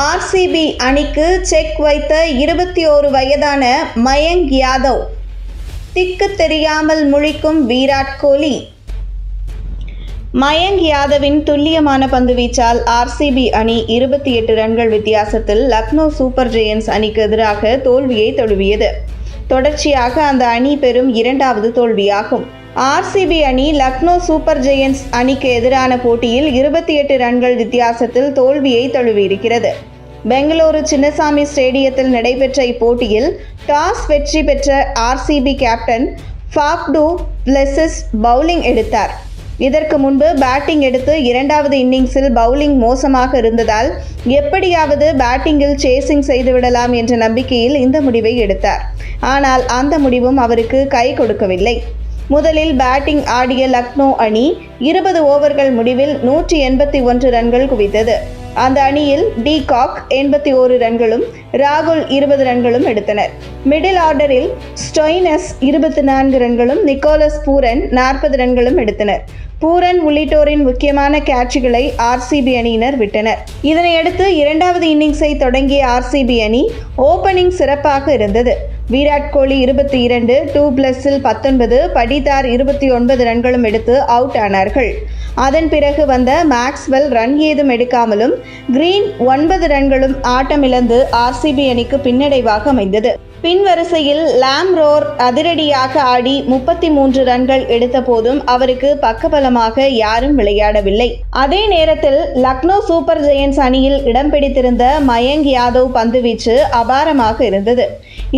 RCB அணிக்கு check வைத்த இருபத்தி ஓரு வயதான மயங்க் யாதவ் திக்கு தெரியாமல் முழிக்கும் விராட் கோலி. மயங்க் யாதவின் துல்லியமான பந்துவீச்சால் ஆர்சிபி அணி இருபத்தி எட்டு ரன்கள் வித்தியாசத்தில் லக்னோ சூப்பர் ஜெயன்ஸ் அணிக்கு எதிராக தோல்வியை தொழுவியது தொடர்ச்சியாக அந்த அணி பெறும் இரண்டாவது தோல்வியாகும். ஆர்சிபி அணி லக்னோ சூப்பர் ஜெயன்ஸ் அணிக்கு எதிரான போட்டியில் இருபத்தி எட்டு ரன்கள் வித்தியாசத்தில் தோல்வியை தழுவியிருக்கிறது. பெங்களூரு சின்னசாமி ஸ்டேடியத்தில் நடைபெற்ற இப்போட்டியில் டாஸ் வெற்றி பெற்ற RCB captain Faf du Plessis bowling எடுத்தார். இதற்கு முன்பு பேட்டிங் எடுத்து இரண்டாவது இன்னிங்ஸில் பவுலிங் மோசமாக இருந்ததால் எப்படியாவது பேட்டிங்கில் சேசிங் செய்துவிடலாம் என்ற நம்பிக்கையில் இந்த முடிவை எடுத்தார். ஆனால் அந்த முடிவும் அவருக்கு கை கொடுக்கவில்லை. முதலில் பேட்டிங் ஆடிய லக்னோ அணி இருபது ஓவர்கள் முடிவில் நூற்றி எண்பத்தி ஒன்று ரன்கள் குவித்தது. அந்த அணியில் டி காக் எண்பத்தி ஓரு ரன்களும் ராகுல் இருபது ரன்களும் எடுத்தனர். மிடில் ஆர்டரில் ஸ்டொய்னஸ் இருபத்தி நான்கு ரன்களும் நிக்கோலஸ் பூரன் நாற்பது ரன்களும் எடுத்தனர். பூரன் உள்ளிட்டோரின் முக்கியமான கேட்சுகளை ஆர்சிபி அணியினர் விட்டனர். இதனையடுத்து இரண்டாவது இன்னிங்ஸை தொடங்கிய ஆர்சிபி அணி ஓபனிங் சிறப்பாக இருந்தது. விராட் கோலி இருபத்தி இரண்டு டூ பிளஸில் பத்தொன்பது படிதார் இருபத்தி ஒன்பது ரன்களும் எடுத்து அவுட் ஆனார்கள். அதன் பிறகு வந்த மேக்ஸ்வெல் ரன் ஏதும் எடுக்காமலும் கிரீன் ஒன்பது ரன்களும் ஆட்டமிழந்து ஆர்சிபி அணிக்கு பின்னடைவாக அமைந்தது. பின்வரிசையில் லாம்ரோர் அதிரடியாக ஆடி முப்பத்தி மூன்று ரன்கள் எடுத்த போதும் அவருக்கு பக்கபலமாக யாரும் விளையாடவில்லை. அதே நேரத்தில் லக்னோ சூப்பர் ஜெயன்ஸ் அணியில் இடம் பிடித்திருந்த மயங்க் யாதவ் பந்துவீச்சு அபாரமாக இருந்தது.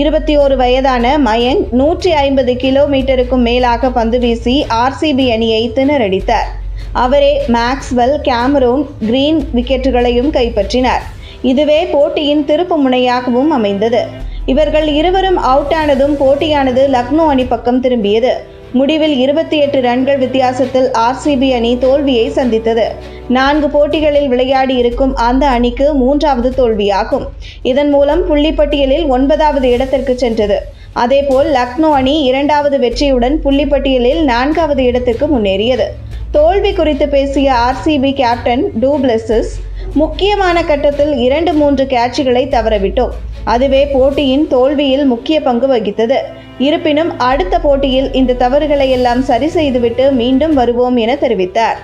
இருபத்தி ஒரு வயதான மயங்க் நூற்றி ஐம்பது கிலோமீட்டருக்கும் மேலாக பந்து வீசி ஆர்சிபி அணியை திணறடித்தார். அவரே மேக்ஸ்வெல் கேமரூன் கிரீன் விக்கெட்டுகளையும் கைப்பற்றினார். இதுவே போட்டியின் திருப்பு முனையாகவும் அமைந்தது. இவர்கள் இருவரும் அவுட் ஆனதும் போட்டியானது லக்னோ அணி பக்கம் திரும்பியது. முடிவில் இருபத்தி எட்டு ரன்கள் வித்தியாசத்தில் ஆர்சிபி அணி தோல்வியை சந்தித்தது. நான்கு போட்டிகளில் விளையாடி இருக்கும் அந்த அணிக்கு மூன்றாவது தோல்வியாகும். இதன் மூலம் புள்ளிப்பட்டியலில் ஒன்பதாவது இடத்திற்கு சென்றது. அதேபோல் லக்னோ அணி இரண்டாவது வெற்றியுடன் புள்ளிப்பட்டியலில் நான்காவது இடத்திற்கு முன்னேறியது. தோல்வி குறித்து பேசிய ஆர்சிபி கேப்டன் டூப்ளெசஸ் முக்கியமான கட்டத்தில் இரண்டு மூன்று கேட்சுகளை தவறவிட்டோம். அதுவே போட்டியின் தோல்வியில் முக்கிய பங்கு வகித்தது. இருப்பினும் அடுத்த போட்டியில் இந்த தவறுகளை எல்லாம் சரி செய்துவிட்டு மீண்டும் வருவோம் என தெரிவித்தார்.